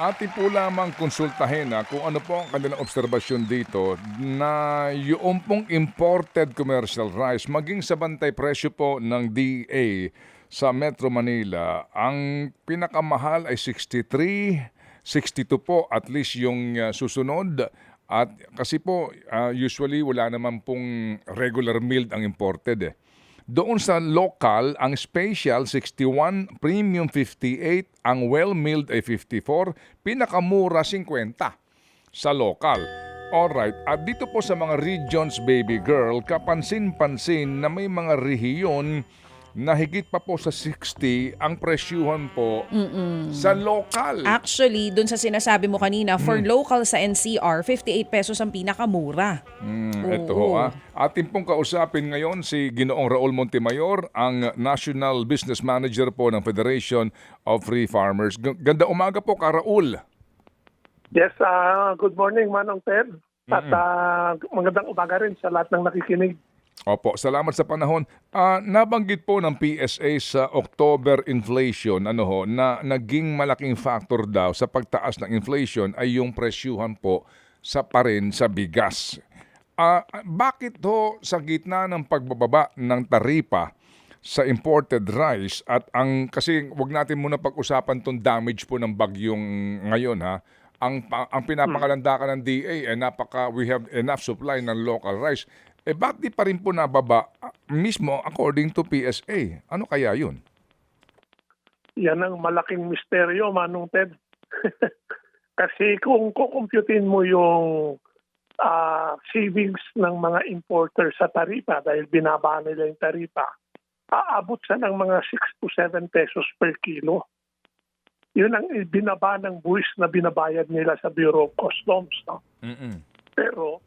atin po lamang konsultahin na kung ano po ang kanilang obserbasyon dito na yung pong imported commercial rice maging sa bantay presyo po ng DA sa Metro Manila, ang pinakamahal ay 63, 62 po at least yung uh, susunod at kasi po uh, usually wala naman pong regular milled ang imported eh. Doon sa local, ang special 61, premium 58, ang well-milled ay 54, pinakamura 50 sa local. Alright, at dito po sa mga regions, baby girl, kapansin-pansin na may mga rehiyon na higit pa po sa 60 ang presyuhan po sa local. Actually, dun sa sinasabi mo kanina, for local sa NCR, 58 pesos ang pinakamura. Mm, ito ho ah. Atin pong kausapin ngayon si Ginoong Raul Montemayor, ang National Business Manager po ng Federation of Free Farmers. G- Ganda umaga po ka Raul. Yes, ah, good morning Manong Ted. At ah, magandang umaga rin sa lahat ng nakikinig. Opo, salamat sa panahon. Ah, nabanggit po ng PSA sa October inflation ano ho, na naging malaking factor daw sa pagtaas ng inflation ay yung presyuhan po sa parin sa bigas. Ah, bakit ho sa gitna ng pagbababa ng taripa sa imported rice at ang kasi wag natin muna pag-usapan tong damage po ng bagyong ngayon ha. Ang ang pinapakalandakan ng DA ay napaka we have enough supply ng local rice. Eh bakit di pa rin po nababa ah, mismo according to PSA? Ano kaya 'yun? Yan ang malaking misteryo, Manong Ted. Kasi kung kukumputin mo yung ah, savings ng mga importer sa taripa dahil binaba nila yung taripa, aabot siya ng mga 6 to 7 pesos per kilo. Yun ang binaba ng buwis na binabayad nila sa Bureau of Customs. No? Mm. Pero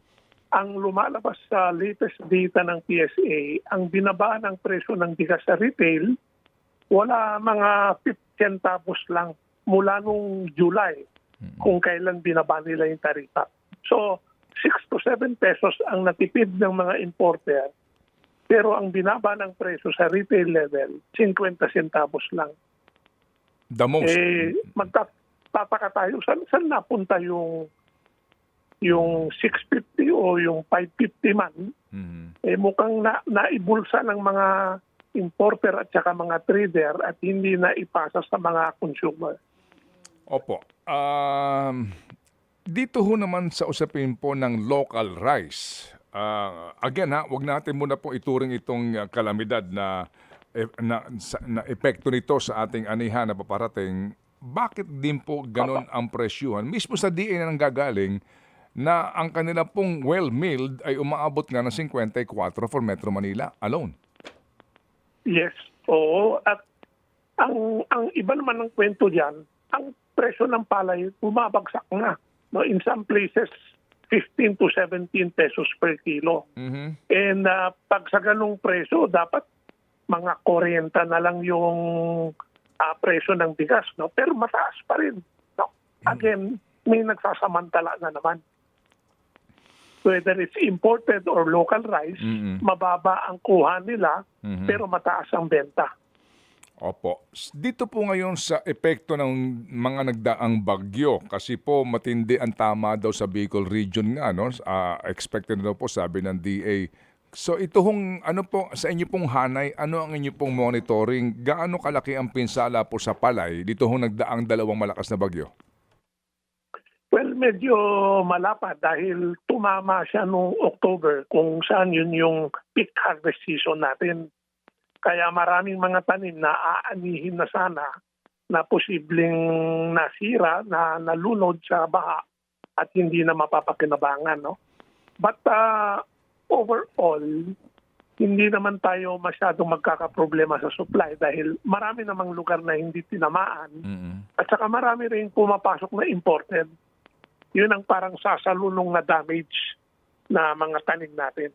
ang lumalabas sa latest data ng PSA, ang binaba ng presyo ng bigas sa retail, wala mga 50 centavos lang mula nung July kung kailan binaba nila yung taripa. So, 6 to 7 pesos ang natipid ng mga importer, pero ang binaba ng presyo sa retail level, 50 centavos lang. The most. Eh, magtataka tayo, saan, saan napunta yung yung 650 o yung 550 man, Mhm. eh mukhang na, naibulsa ng mga importer at saka mga trader at hindi na ipasa sa mga consumer. Opo. Um, dito ho naman sa usapin po ng local rice. Ah, again ha, wag natin muna po ituring itong ah, kalamidad na, eh, na, sa- na epekto nito sa ating anihan na paparating. Bakit din po ganon ang presyuhan? Mismo sa DA na nanggagaling na ang kanila pong well-milled ay umaabot nga ng 54 for Metro Manila alone. Yes, oo. At ang ang iba naman ng kwento diyan, ang presyo ng palay bumabagsak na. No, in some places 15 to 17 pesos per kilo. Mhm. And uh, pag sa ganung presyo, dapat mga 40 na lang yung uh, presyo ng bigas. No? Pero mataas pa rin. No? Again, may nagsasamantala na naman. Whether it's imported or local rice, Mm-mm. mababa ang kuha nila, Mhm. pero mataas ang benta. Opo. Dito po ngayon sa epekto ng mga nagdaang bagyo kasi po matindi ang tama daw sa Bicol region nga no. Ah, expected na daw po sabi ng DA. So ito hong ano po sa inyo pong hanay, ano ang inyo pong monitoring? Gaano kalaki ang pinsala po sa palay dito hong nagdaang dalawang malakas na bagyo? Well, medyo malapa dahil tumama siya noong October kung saan yun yung peak harvest season natin. Kaya maraming mga tanim na aanihin na sana na posibleng nasira, na nalunod sa baha at hindi na mapapakinabangan. No? But uh, overall, hindi naman tayo masyadong magkakaproblema sa supply dahil marami namang lugar na hindi tinamaan at saka marami rin pumapasok na imported. Yun ang parang sasalunong na damage na mga tanim natin.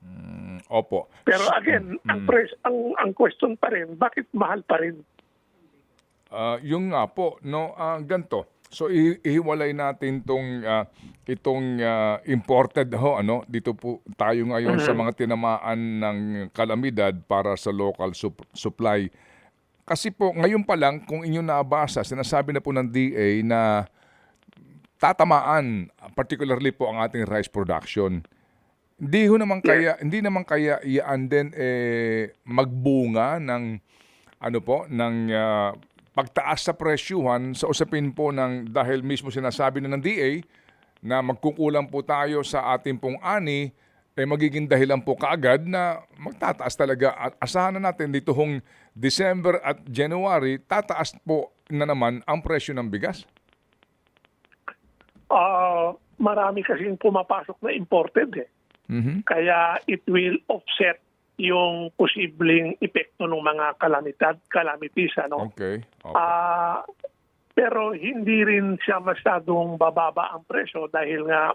Mm, opo. Pero again, ang, Mm. pres, ang, ang question pa rin, bakit mahal pa rin? Ah, yung nga po, no, ah, ganto. So ihiwalay natin tong ah, itong ah, imported ho ano dito po tayo ngayon sa mga tinamaan ng kalamidad para sa local sup- supply. Kasi po, ngayon pa lang, kung inyo nabasa, sinasabi na po ng DA na tatamaan, particularly po ang ating rice production. Hindi ho naman kaya, hindi naman kaya iyan din eh, magbunga ng ano po, ng ah, pagtaas sa presyuhan sa usapin po ng dahil mismo sinasabi na ng DA na magkukulang po tayo sa ating pong ani, eh magiging dahilan po kaagad na magtataas talaga. At asahan na natin dito hong December at January, tataas po na naman ang presyo ng bigas. Ah, marami kasing pumapasok na imported eh. Mhm. Kaya it will offset yung posibleng epekto ng mga kalamidad, calamities. Ano? Okay. Opo. Ah, pero hindi rin siya masyadong bababa ang presyo dahil nga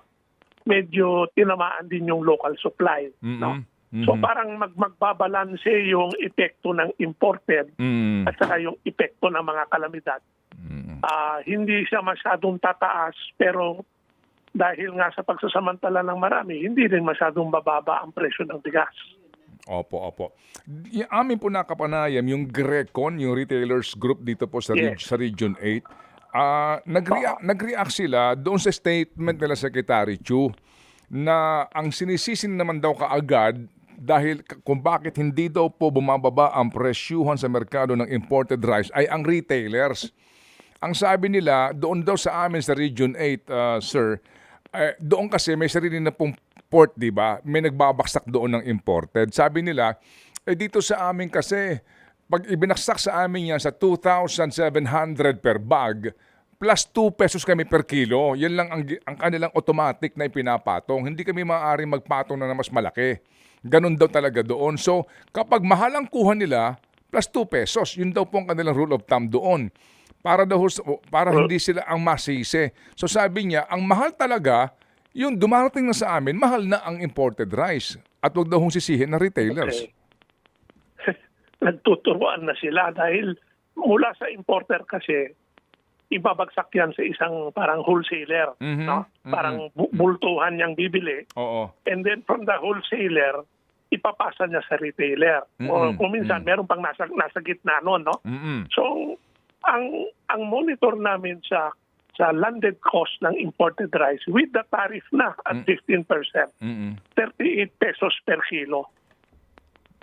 medyo tinamaan din yung local supply. No? Mhm. So parang mag magbabalanse yung epekto ng imported Mm. at saka yung epekto ng mga kalamidad. Mm. Ah, hindi siya masyadong tataas pero dahil nga sa pagsasamantala ng marami, hindi rin masyadong bababa ang presyo ng bigas. Opo, opo. Y- amin po nakapanayam yung Grecon, yung retailers group dito po sa, Yes. sa Region 8. Ah, nag-react, nag-react sila doon sa statement nila Secretary Chu na ang sinisisin naman daw kaagad dahil kung bakit hindi daw po bumababa ang presyuhan sa merkado ng imported rice ay ang retailers. Ang sabi nila, doon daw sa amin sa Region 8, uh, sir, eh, doon kasi may sarili na pong port, di ba? May nagbabaksak doon ng imported. Sabi nila, eh dito sa amin kasi, pag ibinaksak sa amin yan sa 2,700 per bag, plus 2 pesos kami per kilo. Yan lang ang, ang kanilang automatic na ipinapatong. Hindi kami maaaring magpatong na, na mas malaki. Ganun daw talaga doon. So, kapag mahal ang kuha nila, plus 2 pesos. Yun daw po ang kanilang rule of thumb doon. Para daw para hindi sila ang masisi. So sabi niya, ang mahal talaga, yung dumarating na sa amin, mahal na ang imported rice. At wag daw hong sisihin na retailers. Okay. Nagtuturuan na sila dahil mula sa importer kasi, ibabagsak yan sa isang parang wholesaler. Mhm, No? mhm. Parang bu- bultuhan niyang bibili. Oo. And then from the wholesaler, ipapasa niya sa retailer. O Mm-mm. kung minsan, meron pang nasa, nasa gitna noon. No? Mm-mm. So, ang ang monitor namin sa sa landed cost ng imported rice with the tariff na at 15%, Mm-mm. 38 pesos per kilo.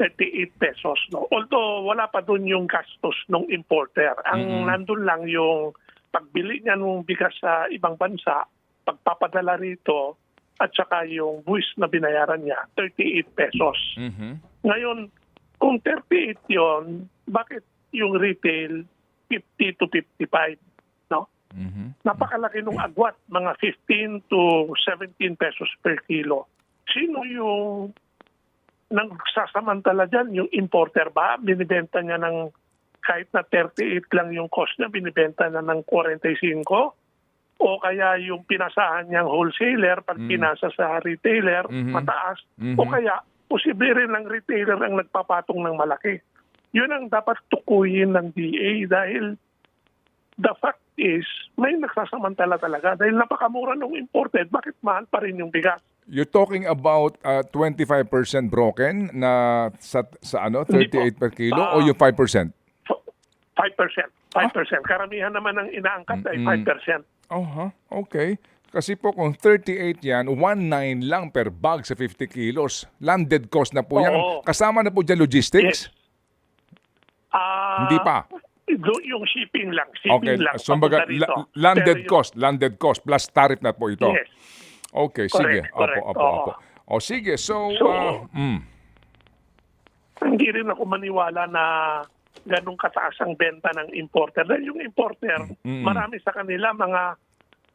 38 pesos. No? Although wala pa doon yung gastos ng importer. Ang nandun lang yung pagbili niya ng bigas sa ibang bansa, pagpapadala rito, at saka yung buwis na binayaran niya, 38 pesos. Mhm. Ngayon, kung 38 yon, bakit yung retail 50 to 55? No? Mhm. Napakalaki nung agwat, mga 15 to 17 pesos per kilo. Sino yung nagsasamantala dyan? Yung importer ba? Binibenta niya ng kahit na 38 lang yung cost niya, binibenta na ng 45? O kaya yung pinasahan niyang wholesaler, pag pinasa sa retailer, Mhm. mataas. Mhm. O kaya, posible rin ng retailer ang nagpapatong ng malaki. Yun ang dapat tukuyin ng DA dahil the fact is, may nagsasamantala talaga. Dahil napakamura ng imported, bakit mahal pa rin yung bigas? You're talking about uh, 25% broken na sa, sa ano, 38 per kilo o Ah. yung 5%? F- 5%. 5%. Karamihan naman ang inaangkat ay 5%. Oh, ha? Okay. Kasi po kung 38 yan, 1.9 lang per bag sa 50 kilos. Landed cost na po yan. Oo. Kasama na po dyan logistics? Yes. Ah, Hindi pa. do- Yung shipping lang. Okay. Shipping lang. So, baga, papunta rito. la- landed Pero yung- cost, landed cost plus tariff na po ito. Yes. Okay, sige. Correct, correct. Opo, opo, Oo. opo. O sige, so, So, uh, mm, hindi rin ako maniwala na ganong kataas ang benta ng importer. Dahil yung importer, marami sa kanila mga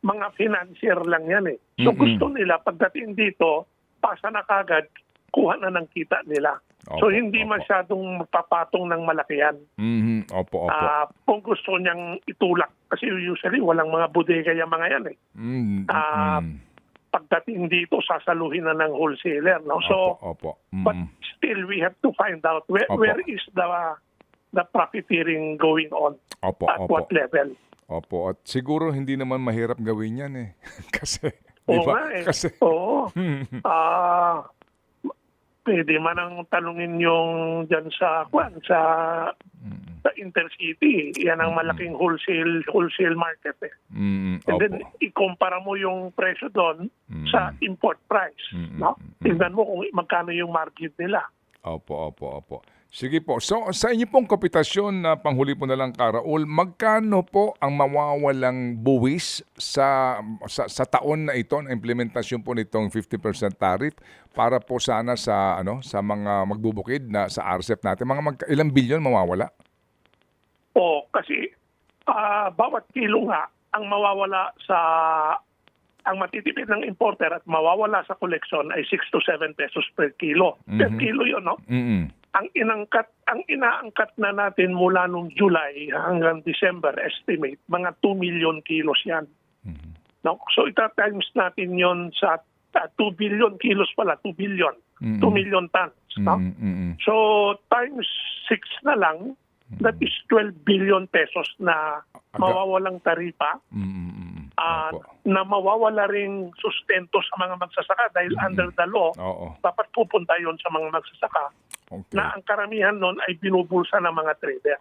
mga financier lang yan eh. So gusto nila pagdating dito, pasa na kagad, kuha na ng kita nila. Opo, so hindi opo. masyadong magpapatong ng malaki yan. mhm, opo, opo. Ah, kung gusto niyang itulak, kasi usually walang mga bodega yung mga yan eh. Mm, ah, mm, Pagdating dito, sasaluhin na ng wholesaler. No? So, opo, opo. But Mm, still, we have to find out where, Opo. where is the the profiteering going on opo, at opo. what level. Opo, at siguro hindi naman mahirap gawin yan eh. Kasi, di ba? eh. Kasi, Oo. Ah, pwede man ang tanungin yung dyan sa kwan sa sa intercity. Yan ang malaking wholesale wholesale market eh. Mm, And then ikumpara mo yung presyo doon Mm. sa import price, Mm, no? Tingnan mo kung magkano yung margin nila. Opo, opo, opo. Sige po. So, sa inyo pong kompetasyon na panghuli po na lang, Karaul, magkano po ang mawawalang buwis sa, sa, sa taon na ito, ang implementasyon po nitong 50% tariff para po sana sa ano sa mga magbubukid na sa RCEP natin? Mga magka, ilang bilyon mawawala? O kasi ah, bawat kilo nga ang mawawala sa ang matitipid ng importer at mawawala sa collection ay 6 to 7 pesos per kilo. Per Mhm. kilo 'yon, no? Mm Ang inangkat ang inaangkat na natin mula nung July hanggang December estimate mga 2 million kilos 'yan. Mhm. No? So ita times natin 'yon sa ah, 2 billion kilos pala, 2 billion. Mhm. 2 million tons, no? Mm, mm, mm. So times 6 na lang, that is 12 billion pesos na mawawalang taripa Mm, mm, mm. ah, Opo. na mawawala ring sustento sa mga magsasaka dahil under the law, Oo. dapat pupunta yon sa mga magsasaka Okay. na ang karamihan nun ay binubulsa ng mga trader.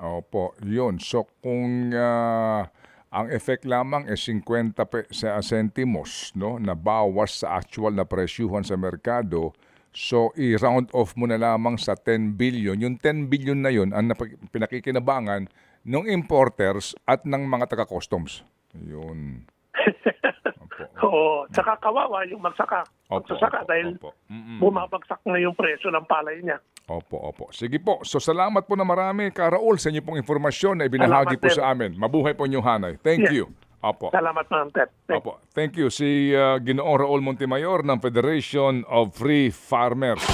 Opo, yun. So kung ah, ang effect lamang is 50 pe- sa centimos no, na bawas sa actual na presyuhan sa merkado, so i-round off mo na lamang sa 10 billion. Yung 10 billion na yun ang pinakikinabangan ng importers at ng mga taga-customs. Yun. Oo, tsaka kawawa yung magsaka. Opo, Magsasaka opo, dahil opo. Mm-mm. bumabagsak na yung presyo ng palay niya. Opo, opo. Sige po. So salamat po na marami, Karaul, sa inyo pong informasyon na ibinahagi Salamat po din. sa amin. Mabuhay po inyong hanay. Thank Yes. you. Opo. Salamat, Ma'am Ted. Thank Opo. Thank you. Si uh, Ginoong Raul Montemayor ng Federation of Free Farmers.